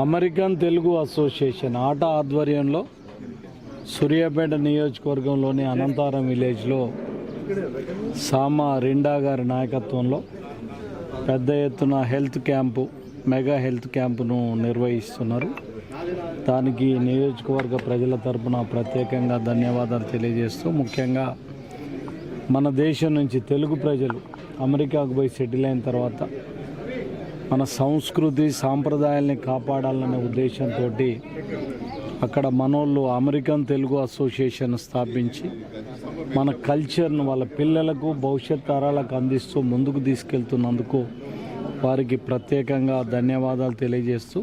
American Telugu association ఆట ఆధ్వర్యంలో సూర్యాపేట నియోజకవర్గంలోని అనంతారం విలేజ్లో సామా రిండా గారి నాయకత్వంలో పెద్ద ఎత్తున హెల్త్ క్యాంపు మెగా హెల్త్ క్యాంపును నిర్వహిస్తున్నారు. దానికి నియోజకవర్గ ప్రజల తరపున ప్రత్యేకంగా ధన్యవాదాలు తెలియజేస్తూ ముఖ్యంగా మన దేశం నుంచి తెలుగు ప్రజలు అమెరికాకు పోయి సెటిల్ అయిన తర్వాత మన సంస్కృతి సాంప్రదాయాల్ని కాపాడాలనే ఉద్దేశంతో అక్కడ మనోళ్ళు అమెరికన్ తెలుగు అసోసియేషన్ స్థాపించి మన కల్చర్ను వాళ్ళ పిల్లలకు భవిష్యత్ తరాలకు అందిస్తూ ముందుకు తీసుకెళ్తున్నందుకు వారికి ప్రత్యేకంగా ధన్యవాదాలు తెలియజేస్తూ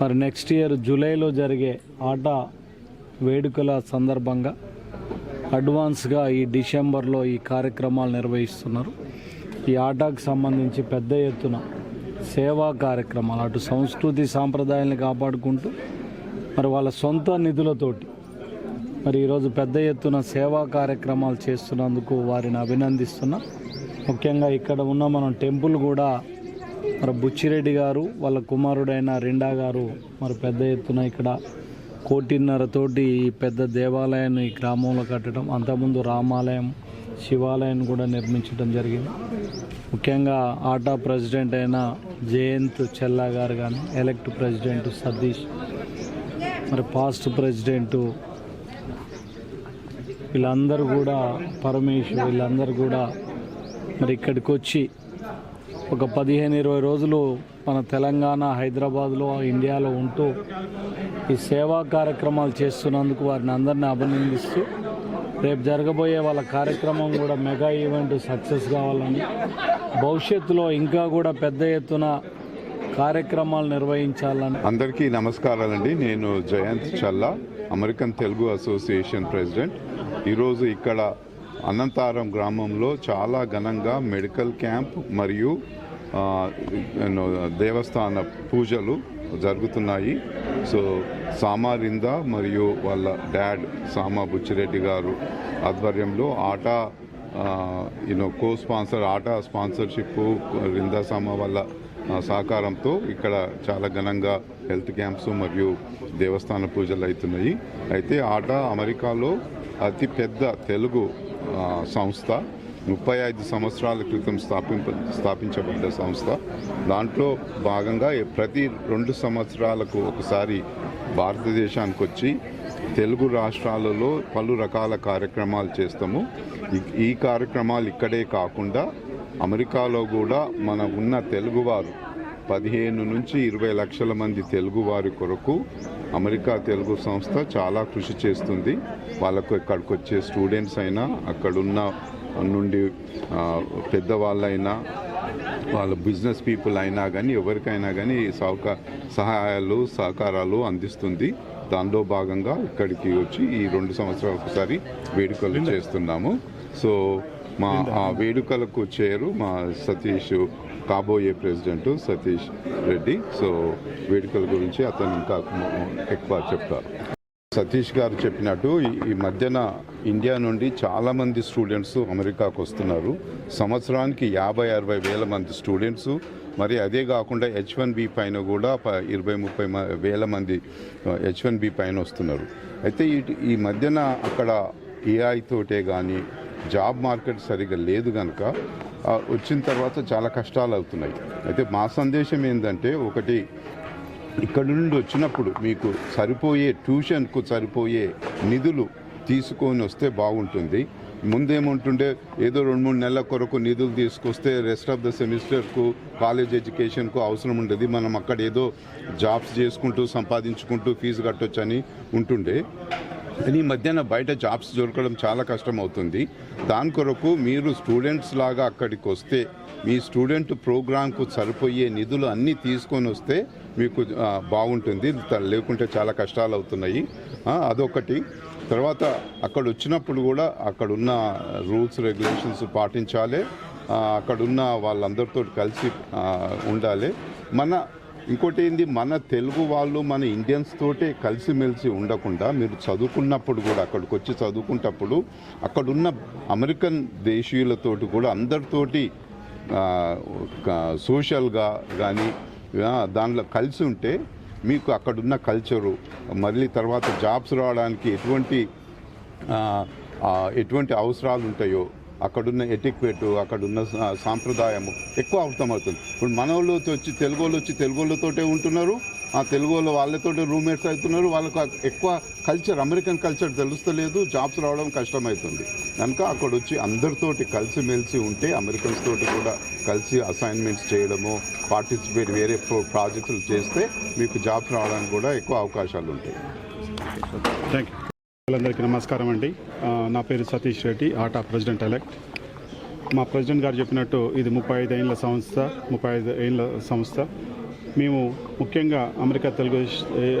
మరి నెక్స్ట్ ఇయర్ జూలైలో జరిగే ఆట వేడుకల సందర్భంగా అడ్వాన్స్గా ఈ డిసెంబర్లో ఈ కార్యక్రమాలు నిర్వహిస్తున్నారు. ఈ ఆటకు సంబంధించి పెద్ద ఎత్తున సేవా కార్యక్రమాలు అటు సంస్కృతి సాంప్రదాయాలను కాపాడుకుంటూ మరి వాళ్ళ సొంత నిధులతోటి మరి ఈరోజు పెద్ద ఎత్తున సేవా కార్యక్రమాలు చేస్తున్నందుకు వారిని అభినందిస్తున్నా. ముఖ్యంగా ఇక్కడ ఉన్న మనం టెంపుల్ కూడా మరి బుచ్చిరెడ్డి గారు వాళ్ళ కుమారుడైన రిండా గారు మరి పెద్ద ఎత్తున ఇక్కడ కోటిన్నరతోటి ఈ పెద్ద దేవాలయాన్ని ఈ గ్రామంలో కట్టడం అంతకుముందు రామాలయం శివాలయం కూడా నిర్మించడం జరిగింది. ముఖ్యంగా ఆటా ప్రెసిడెంట్ అయిన జయంత్ చెల్లా గారు కానీ ఎలక్ట్ ప్రెసిడెంట్ సతీష్ మరి పాస్ట్ ప్రెసిడెంటు వీళ్ళందరూ కూడా పరమేశ్ వీళ్ళందరూ కూడా మరి ఇక్కడికి వచ్చి ఒక పదిహేను ఇరవై రోజులు మన తెలంగాణ హైదరాబాద్లో ఇండియాలో ఉంటూ ఈ సేవా కార్యక్రమాలు చేస్తున్నందుకు వారిని అందరినీ అభినందిస్తూ రేపు జరగబోయే వాళ్ళ కార్యక్రమం కూడా మెగా ఈవెంట్ సక్సెస్ కావాలని భవిష్యత్తులో ఇంకా కూడా పెద్ద ఎత్తున కార్యక్రమాలు నిర్వహించాలని అందరికీ నమస్కారాలండి. నేను Jayant Challa American Telugu association president. ఈరోజు ఇక్కడ అనంతారం గ్రామంలో చాలా ఘనంగా మెడికల్ క్యాంప్ మరియు దేవస్థాన పూజలు జరుగుతున్నాయి. సో సామారింద మరియు వాళ్ళ డాడ్ సామా బుచ్చిరెడ్డి గారు ఆధ్వర్యంలో ATA you know co sponsor ATA sponsorship రిందా సామా వాళ్ళ సహకారంతో ఇక్కడ చాలా ఘనంగా హెల్త్ క్యాంప్స్ మరియు దేవస్థాన పూజలు అవుతున్నాయి. అయితే ఆట అమెరికాలో అతి పెద్ద తెలుగు సంస్థ ముప్పై ఐదు సంవత్సరాల క్రితం స్థాపింప స్థాపించబడ్డ సంస్థ. దాంట్లో భాగంగా ప్రతి రెండు సంవత్సరాలకు ఒకసారి భారతదేశానికి వచ్చి తెలుగు రాష్ట్రాలలో పలు రకాల కార్యక్రమాలు చేస్తాము. ఈ- కార్యక్రమాలు ఇక్కడే కాకుండా అమెరికాలో కూడా మన ఉన్న తెలుగువారు పదిహేను నుంచి ఇరవై లక్షల మంది తెలుగు వారి కొరకు అమెరికా తెలుగు సంస్థ చాలా కృషి చేస్తుంది. వాళ్ళకు ఇక్కడికి వచ్చే స్టూడెంట్స్ అయినా అక్కడున్న నుండి పెద్దవాళ్ళైనా వాళ్ళ బిజినెస్ పీపుల్ అయినా కానీ ఎవరికైనా కానీ సహక సహాయాలు సహకారాలు అందిస్తుంది. దానిలో భాగంగా ఇక్కడికి వచ్చి ఈ రెండు సంవత్సరాలకు ఒకసారి వేడుకలు చేస్తున్నాము. సో మా ఆ వేడుకలకు చేరు మా సతీష్ కాబోయే ప్రెసిడెంట్ సతీష్ రెడ్డి. సో వేడుకల గురించి అతను ఇంకా ఎక్కువ చెప్తారు. సతీష్ గారు చెప్పినట్టు ఈ- మధ్యన ఇండియా నుండి చాలా మంది స్టూడెంట్స్ అమెరికాకు వస్తున్నారు. సంవత్సరానికి యాభై అరవై వేల మంది స్టూడెంట్స్. మరి అదే కాకుండా హెచ్ వన్ బి పైన కూడా ఇరవై ముప్పై మ- వేల మంది హెచ్ వన్ బి పైన వస్తున్నారు. అయితే ఈ- ఈ మధ్యన అక్కడ ఏఐ తోటే కానీ జాబ్ మార్కెట్ సరిగా లేదు కనుక వచ్చిన తర్వాత చాలా కష్టాలు అవుతున్నాయి. అయితే మా సందేశం ఏంటంటే ఒకటి ఇక్కడ నుండి వచ్చినప్పుడు మీకు సరిపోయే ట్యూషన్కు సరిపోయే నిధులు తీసుకొని వస్తే బాగుంటుంది. ముందేముంటుండే ఏదో రెండు మూడు నెలల కొరకు నిధులు తీసుకొస్తే రెస్ట్ ఆఫ్ ద సెమిస్టర్కు కాలేజ్ ఎడ్యుకేషన్కు అవసరం ఉండేది. మనం అక్కడ ఏదో జాబ్స్ చేసుకుంటూ సంపాదించుకుంటూ ఫీజు కట్టొచ్చని ఉంటుండే. కానీ ఈ మధ్యన బయట జాబ్స్ దొరకడం చాలా కష్టం అవుతుంది దాని కొరకు మీరు స్టూడెంట్స్ లాగా అక్కడికి వస్తే మీ స్టూడెంట్ ప్రోగ్రాంకు సరిపోయే నిధులు అన్నీ తీసుకొని వస్తే మీకు బాగుంటుంది. లేకుంటే చాలా కష్టాలు అవుతున్నాయి అదొకటి. తర్వాత అక్కడ వచ్చినప్పుడు కూడా అక్కడున్న రూల్స్ రెగ్యులేషన్స్ పాటించాలి. అక్కడున్న వాళ్ళందరితో కలిసి ఉండాలి. మన ఇంకోటి ఏంది మన తెలుగు వాళ్ళు మన ఇండియన్స్ తోటే కలిసిమెలిసి ఉండకుండా మీరు చదువుకున్నప్పుడు కూడా అక్కడికి వచ్చి చదువుకున్నప్పుడు అక్కడున్న అమెరికన్ దేశీయులతోటి కూడా అందరితోటి సోషల్గా కానీ దానిలో కలిసి ఉంటే మీకు అక్కడున్న కల్చరు మళ్ళీ తర్వాత జాబ్స్ రావడానికి ఎటువంటి ఎటువంటి అవసరాలు ఉంటాయో అక్కడున్న ఎటిక్వేట్ అక్కడున్న సాంప్రదాయము ఎక్కువ అవుతుంది. ఇప్పుడు మన వాళ్ళతో వచ్చి తెలుగు వాళ్ళు వచ్చి తెలుగు వాళ్ళతోటే ఉంటున్నారు. ఆ తెలుగు వాళ్ళు వాళ్ళతో రూమ్మేట్స్ అవుతున్నారు. వాళ్ళకు ఎక్కువ కల్చర్ అమెరికన్ కల్చర్ తెలుస్తలేదు. జాబ్స్ రావడం కష్టమవుతుంది కనుక అక్కడ వచ్చి అందరితోటి కలిసిమెలిసి ఉంటే అమెరికన్స్ తోటి కూడా కలిసి అసైన్మెంట్స్ చేయడము పార్టిసిపేట్ వేరే ప్రాజెక్టులు చేస్తే మీకు జాబ్స్ రావడానికి కూడా ఎక్కువ అవకాశాలు ఉంటాయి థ్యాంక్ యూ అందరికీ నమస్కారం అండి. నా పేరు Satish Reddy ATA president elect. మా ప్రెసిడెంట్ గారు చెప్పినట్టు ఇది ముప్పై ఐదు ఏళ్ళ సంస్థ ముప్పై ఐదు ఏళ్ళ సంస్థ. మేము ముఖ్యంగా అమెరికా తెలుగు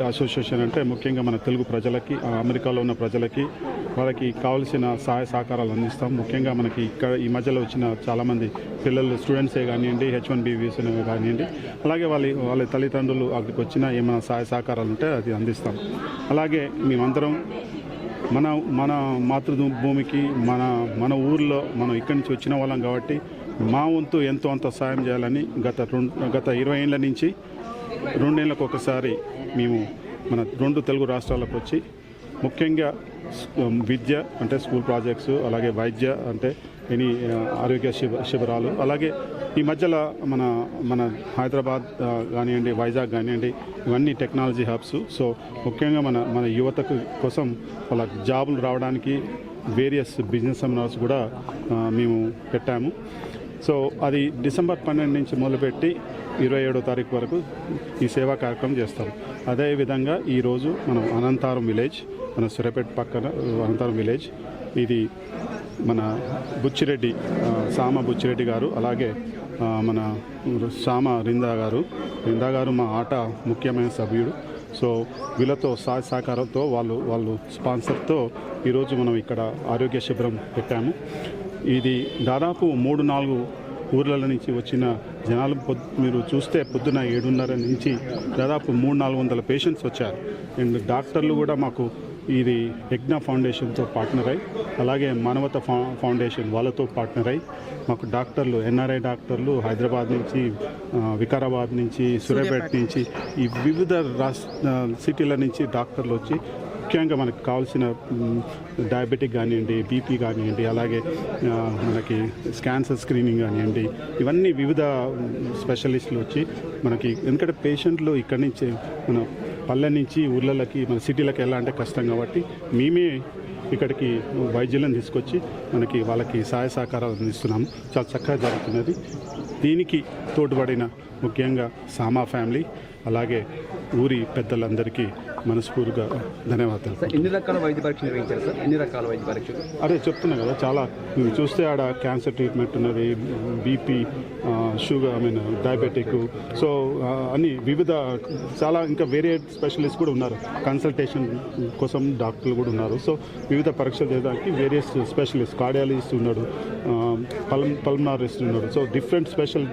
అసోసియేషన్ అంటే ముఖ్యంగా మన తెలుగు ప్రజలకి అమెరికాలో ఉన్న ప్రజలకి వాళ్ళకి కావాల్సిన సహాయ సహకారాలు అందిస్తాం. ముఖ్యంగా మనకి ఇక్కడ ఈ మధ్యలో వచ్చిన చాలామంది పిల్లలు స్టూడెంట్సే కానివ్వండి హెచ్ వన్ బి కానివ్వండి అలాగే వాళ్ళ వాళ్ళ తల్లిదండ్రులు అక్కడికి వచ్చిన ఏమైనా సహాయ సహకారాలు ఉంటే అది అందిస్తాం. అలాగే మేమందరం మన మన మాతృభూమికి మన మన ఊర్లో మనం ఇక్కడి నుంచి వచ్చిన వాళ్ళం కాబట్టి మా వంతు ఎంతో అంత సాయం చేయాలని గత రెండు గత ఇరవై ఏళ్ళ నుంచి రెండేళ్ళకు ఒకసారి మేము మన రెండు తెలుగు రాష్ట్రాలకు వచ్చి ముఖ్యంగా విద్య అంటే స్కూల్ ప్రాజెక్ట్స్ అలాగే వైద్య అంటే ఎనీ ఆరోగ్య శిబ శిబిరాలు. అలాగే ఈ మధ్యలో మన మన హైదరాబాద్ కానివ్వండి వైజాగ్ కానివ్వండి ఇవన్నీ టెక్నాలజీ హబ్స్. సో ముఖ్యంగా మన మన యువతకు కోసం వాళ్ళ జాబులు రావడానికి వేరియస్ బిజినెస్ సెమినార్స్ కూడా మేము పెట్టాము. సో అది డిసెంబర్ పన్నెండు నుంచి మొదలుపెట్టి ఇరవై ఏడో తారీఖు వరకు ఈ సేవా కార్యక్రమం చేస్తాం అదేవిధంగా ఈరోజు మనం అనంతారం విలేజ్ మన సురేపేట పక్కన అనంతారం విలేజ్ ఇది మన బుచ్చిరెడ్డి సామ బుచ్చిరెడ్డి గారు అలాగే మన సామ రిందా గారు. రిందా గారు మా ఆట ముఖ్యమైన సభ్యుడు. సో వీళ్ళతో సహాయ సహకారంతో వాళ్ళు వాళ్ళు స్పాన్సర్తో ఈరోజు మనం ఇక్కడ ఆరోగ్య శిబిరం పెట్టాము. ఇది దాదాపు మూడు నాలుగు ఊర్ల నుంచి వచ్చిన జనాలు. మీరు చూస్తే పొద్దున ఏడున్నర నుంచి దాదాపు మూడు నాలుగు వందల పేషెంట్స్ వచ్చారు. అండ్ డాక్టర్లు కూడా మాకు ఇది యజ్ఞ ఫౌండేషన్తో పార్ట్నర్ అయి అలాగే మానవత ఫౌ ఫౌండేషన్ వాళ్ళతో పార్ట్నర్ అయి మాకు డాక్టర్లు ఎన్ఆర్ఐ డాక్టర్లు హైదరాబాద్ నుంచి వికారాబాద్ నుంచి సూర్యాపేట నుంచి ఈ వివిధ రాష్ట్ర సిటీల నుంచి డాక్టర్లు వచ్చి ముఖ్యంగా మనకు కావాల్సిన డయాబెటిక్ కానివ్వండి బీపీ కానివ్వండి అలాగే మనకి క్యాన్సర్ స్క్రీనింగ్ కానివ్వండి ఇవన్నీ వివిధ స్పెషలిస్టులు వచ్చి మనకి ఎందుకంటే పేషెంట్లు ఇక్కడి నుంచి మన పల్లె నుంచి ఊర్లకి మన సిటీలకు వెళ్ళాలంటే కష్టం కాబట్టి మేమే ఇక్కడికి వైద్యులను తీసుకొచ్చి మనకి వాళ్ళకి సహాయ సహకారాలు అందిస్తున్నాము. చాలా చక్కగా జరుగుతున్నది. దీనికి తోడ్పడిన ముఖ్యంగా సామా ఫ్యామిలీ అలాగే ఊరి పెద్దలందరికీ మనస్ఫూర్తిగా ధన్యవాదాలు. సార్ ఎన్ని రకాల వైద్య పరీక్షలు నిర్వహించారు సార్? ఎన్ని రకాల వైద్య పరీక్షలు? అదే చెప్తున్నా కదా చాలా మీరు చూస్తే ఆడ క్యాన్సర్ ట్రీట్మెంట్ ఉన్నది BP sugar I mean diabetic so అన్ని వివిధ చాలా ఇంకా వేరే స్పెషలిస్ట్ కూడా ఉన్నారు. కన్సల్టేషన్ కోసం డాక్టర్లు కూడా ఉన్నారు. సో వివిధ పరీక్షలు చేయడానికి వేరియస్ స్పెషలిస్ట్ కార్డియాలజిస్ట్ ఉన్నాడు పల్మ్ పల్మనారిస్ట్ ఉన్నాడు. So different special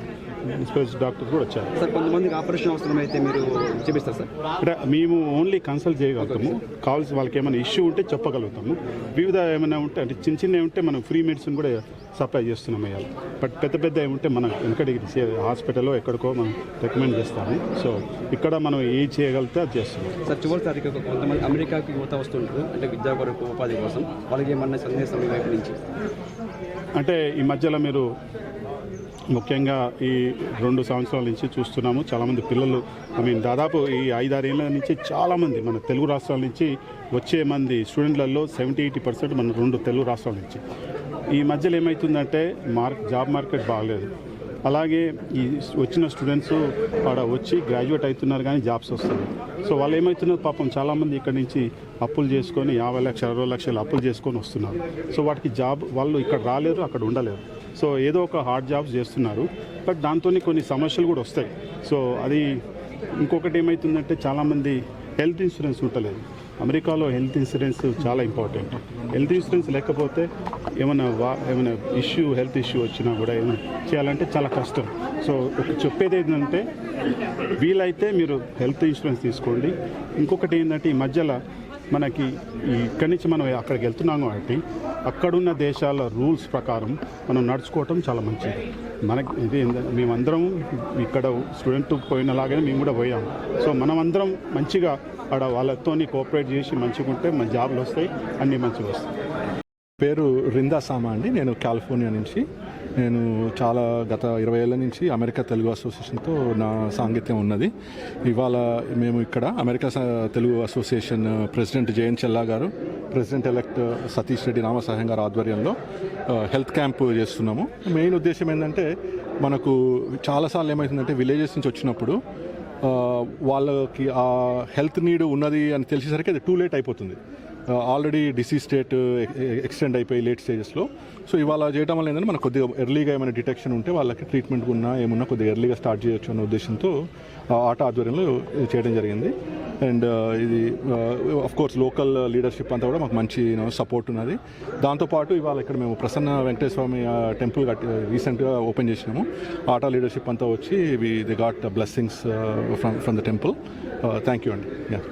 special doctor కూడా వచ్చారు. సార్ కొంతమందికి ఆపరేషన్ అవసరం అయితే మీరు చూపిస్తారు సార్? అంటే మేము ఓన్లీ కన్సల్ట్ చేయగలుగుతాము. కావాల్సి వాళ్ళకి ఏమైనా ఇష్యూ ఉంటే చెప్పగలుగుతాము. వివిధ ఏమైనా ఉంటే అంటే చిన్న చిన్నవి ఉంటే మనం ఫ్రీ మెడిసిన్ కూడా సప్లై చేస్తున్నాం అయ్యాలి బట్ పెద్ద పెద్ద ఉంటే మనం వెనకడికి హాస్పిటల్లో ఎక్కడికో మనం రికమెండ్ చేస్తాము. సో ఇక్కడ మనం ఏది చేయగలిగితే అది చేస్తున్నాం. సార్ చివరి తారీఖు కొంతమంది అమెరికాకి యువత వస్తుంటారు. అంటే విద్యా కొరకు ఉపాధి కోసం. వాళ్ళకి ఏమన్నా సందేశం వైపు నుంచి? అంటే ఈ మధ్యలో మీరు ముఖ్యంగా ఈ రెండు సంవత్సరాల నుంచి చూస్తున్నాము. చాలామంది పిల్లలు ఐ మీన్ దాదాపు ఈ ఐదారేళ్ళ నుంచి చాలామంది మన తెలుగు రాష్ట్రాల నుంచి వచ్చే మంది స్టూడెంట్లలో సెవెంటీ ఎయిటీ పర్సెంట్ మన రెండు తెలుగు రాష్ట్రాల నుంచి. ఈ మధ్యలో ఏమవుతుందంటే మార్క్ జాబ్ మార్కెట్ బాగలేదు. అలాగే ఈ వచ్చిన స్టూడెంట్స్ ఆడ వచ్చి గ్రాడ్యుయేట్ అవుతున్నారు కానీ జాబ్స్ వస్తుంది సో వాళ్ళు ఏమవుతున్నారు పాపం చాలామంది ఇక్కడ నుంచి అప్పులు చేసుకొని యాభై లక్షలు అరవై లక్షలు అప్పులు చేసుకొని వస్తున్నారు. సో వాటికి జాబ్ వాళ్ళు ఇక్కడ రాలేరు అక్కడ ఉండలేరు. సో ఏదో ఒక హార్డ్ జాబ్స్ చేస్తున్నారు. బట్ దాంతో కొన్ని సమస్యలు కూడా వస్తాయి. సో అది ఇంకొకటి ఏమవుతుందంటే చాలామంది హెల్త్ ఇన్సూరెన్స్ ఉండలేదు అమెరికాలో హెల్త్ ఇన్సూరెన్స్ చాలా ఇంపార్టెంట్. హెల్త్ ఇన్సూరెన్స్ లేకపోతే ఏమైనా వా ఏమైనా ఇష్యూ హెల్త్ ఇష్యూ వచ్చినా కూడా ఏమైనా చేయాలంటే చాలా కష్టం. సో ఒక చెప్పేది ఏంటంటే వీలైతే మీరు హెల్త్ ఇన్సూరెన్స్ తీసుకోండి. ఇంకొకటి ఏంటంటే ఈ మధ్యలో మనకి ఇక్కడి నుంచి మనం అక్కడికి వెళ్తున్నాం కాబట్టి అక్కడున్న దేశాల రూల్స్ ప్రకారం మనం నడుచుకోవటం చాలా మంచిది. మనకి ఇది మేమందరం ఇక్కడ స్టూడెంట్ పోయినలాగానే మేము కూడా పోయాం. సో మనమందరం మంచిగా ఆడ వాళ్ళతోని కోఆపరేట్ చేసి మంచిగా ఉంటే మన జాబ్లు వస్తాయి అన్నీ మంచిగా వస్తాయి. పేరు రిందా సామా అండి. నేను కాలిఫోర్నియా నుంచి. నేను చాలా గత ఇరవై ఏళ్ళ నుంచి అమెరికా తెలుగు అసోసియేషన్తో నా సాంగిత్యం ఉన్నది. ఇవాళ మేము ఇక్కడ అమెరికా స- తెలుగు అసోసియేషన్ ప్రెసిడెంట్ జయంత్ చెల్లా గారు ప్రెసిడెంట్ ఎలక్ట్ సతీష్ రెడ్డి రామసాహ్యం గారు ఆధ్వర్యంలో హెల్త్ క్యాంప్ చేస్తున్నాము. మెయిన్ ఉద్దేశం ఏంటంటే మనకు చాలాసార్లు ఏమవుతుందంటే విలేజెస్ నుంచి వచ్చినప్పుడు వాళ్ళకి ఆ హెల్త్ నీడ్ ఉన్నది అని తెలిసేసరికి అది టూ లేట్ అయిపోతుంది. ఆల్రెడీ డిసీజ్ స్టేట్ ఎక్స్టెండ్ అయిపోయి లేట్ స్టేజెస్లో సో ఇవాళ చేయడం వల్ల ఏంటంటే మనకు కొద్దిగా ఎర్లీగా ఏమైనా డిటెక్షన్ ఉంటే వాళ్ళకి ట్రీట్మెంట్ ఉన్నా ఏమున్నా కొద్దిగా ఎర్లీగా స్టార్ట్ చేయొచ్చు అన్న ఉద్దేశంతో ఆట ఆధ్వర్యంలో చేయడం జరిగింది. అండ్ ఇది అఫ్ కోర్స్ లోకల్ లీడర్షిప్ అంతా కూడా మాకు మంచి సపోర్ట్ ఉన్నది. దాంతోపాటు ఇవాళ ఇక్కడ మేము ప్రసన్న వెంకటేశ్వర స్వామి టెంపుల్ కట్టి రీసెంట్గా ఓపెన్ చేసినాము. ఆటా లీడర్షిప్ అంతా వచ్చి we the got blessings from from the temple thank you అండి. Yeah.